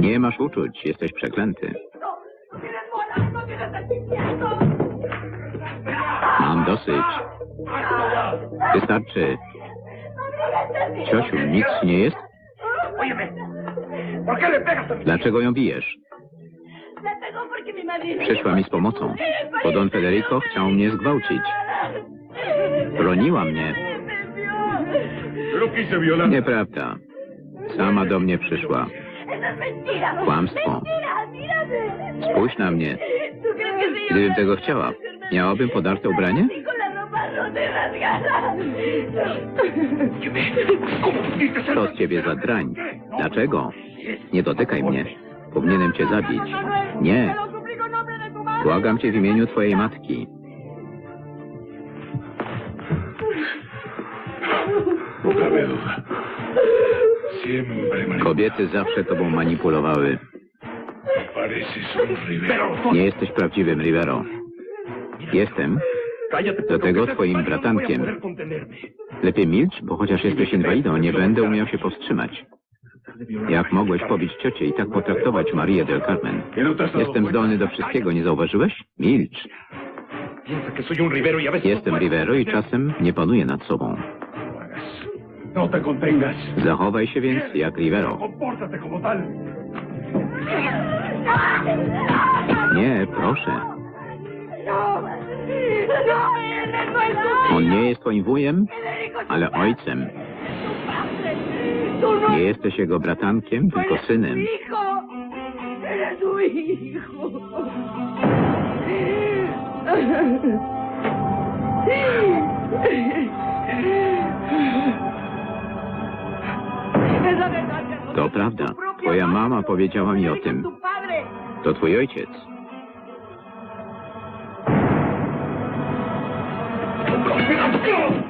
Nie masz uczuć, jesteś przeklęty. Mam dosyć. Wystarczy. Ciociu, nic nie jest? Óyeme, ¿por qué le pegas a mi Dlaczego ją bijesz? Przyszła mi z pomocą, bo Don Federico chciał mnie zgwałcić. Broniła mnie. Nieprawda. Sama do mnie przyszła. Mentira. Kłamstwo. Spójrz na mnie. ¿Tú crees que si yo Gdybym tego chciała, miałabym podarte ubranie? Co z ciebie za drań? Dlaczego? Nie dotykaj mnie. Powinienem cię zabić. Nie. Błagam cię w imieniu twojej matki. No Kobiety zawsze tobą manipulowały. Nie jesteś prawdziwym Rivero. Jestem. Do tego twoim bratankiem. Lepiej milcz, bo chociaż jesteś inwalidą, nie będę umiał się powstrzymać. Jak mogłeś pobić ciocię i tak potraktować Marię del Carmen? Jestem zdolny do wszystkiego, nie zauważyłeś? Milcz. Jestem Rivero i czasem nie panuję nad sobą. No te contengas. Zachowaj się więc jak Rivero. Compórtate como tal. Nie, proszę. No, no, no tu On nie jest twoim wujem, ale tu ojcem. no Nie jesteś jego bratankiem, tylko eres synem. hijo. Eres hijo. To prawda. Twoja mama powiedziała mi o tym. To twój ojciec.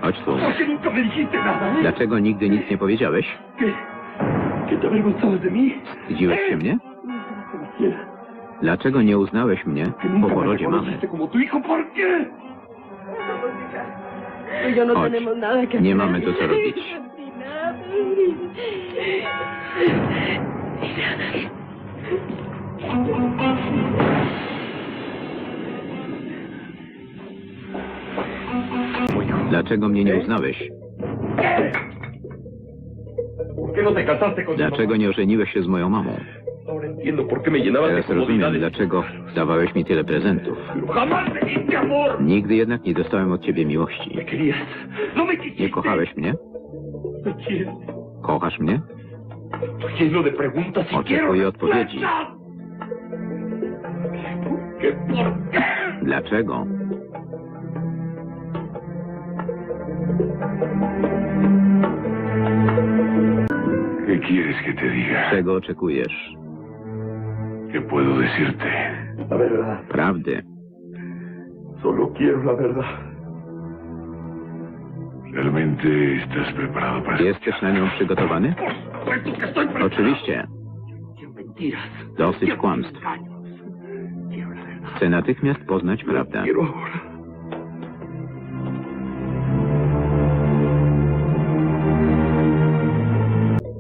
Chodź tu. Dlaczego nigdy nic nie powiedziałeś? Wstydziłeś się mnie? Dlaczego nie uznałeś mnie po porodzie mamy? Chodź. Nie mamy tu co robić. Dlaczego mnie nie uznałeś? ¿Por qué no Dlaczego nie ożeniłeś się z moją mamą? Teraz rozumiem, dlaczego dawałeś mi tyle prezentów. Nigdy jednak nie dostałem od ciebie miłości. No. Nie kochałeś mnie? Kochasz mnie? Oczekuję quiero odpowiedzi. Dlaczego? ¿Qué quieres que te diga? Czego oczekujesz? ¿Qué puedo decirte? La verdad. Prawdy. Solo quiero la verdad. ¿Realmente estás preparado para Jesteś na nią przygotowany? Oczywiście. Dosyć kłamstw. Chcę natychmiast poznać prawdę.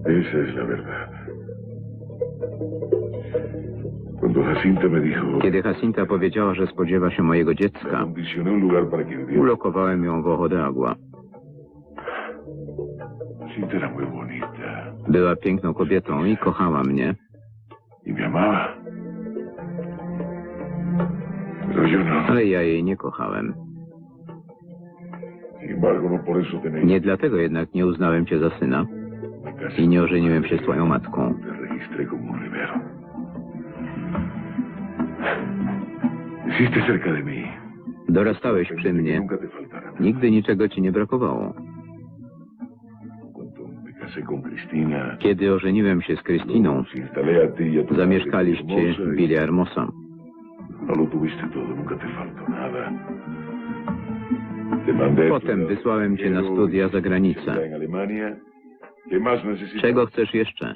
Esa es la verdad. Cuando Jacinta me dijo Kiedy Jacinta powiedziała, że spodziewa się mojego dziecka, acondicioné un lugar para que viviera. ulokowałem ją w Ojo de Agua. Była piękną kobietą i kochała mnie, ale ja jej nie kochałem. Nie dlatego jednak nie uznałem cię za syna i nie ożeniłem się z twoją matką. Dorastałeś przy mnie, nigdy niczego ci nie brakowało. Kiedy ożeniłem się z Krystyną, tu zamieszkaliście w hermosa y Villahermosa. No Potem wysłałem cię na studia za granicę. Czego chcesz jeszcze?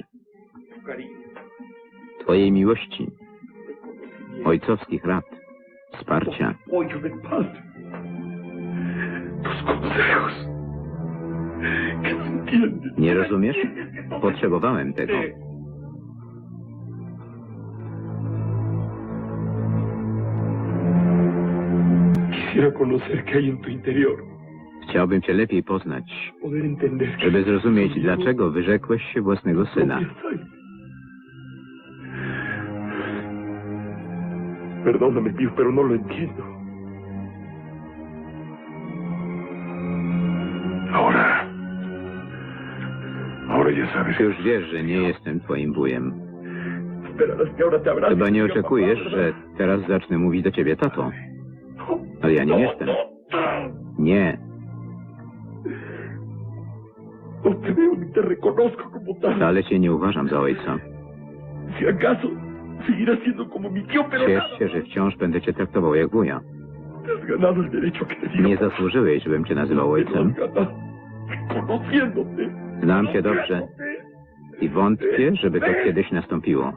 Twojej miłości, ojcowskich rad, wsparcia. consejos. Nie rozumiesz? Potrzebowałem tego. Chciałbym cię lepiej poznać, żeby zrozumieć, dlaczego wyrzekłeś się własnego syna. Perdóname, tío, pero no lo entiendo. Już wiesz, że nie jestem twoim wujem. Chyba nie oczekujesz, "Papá, że teraz zacznę mówić do ciebie tato. Ale ja nie jestem. Nie, wcale cię nie uważam za ojca. Ciesz się, że wciąż będę cię traktował jak wuja. Nie zasłużyłeś, żebym cię nazywał ojcem. Znam cię dobrze i wątpię, żeby to kiedyś nastąpiło.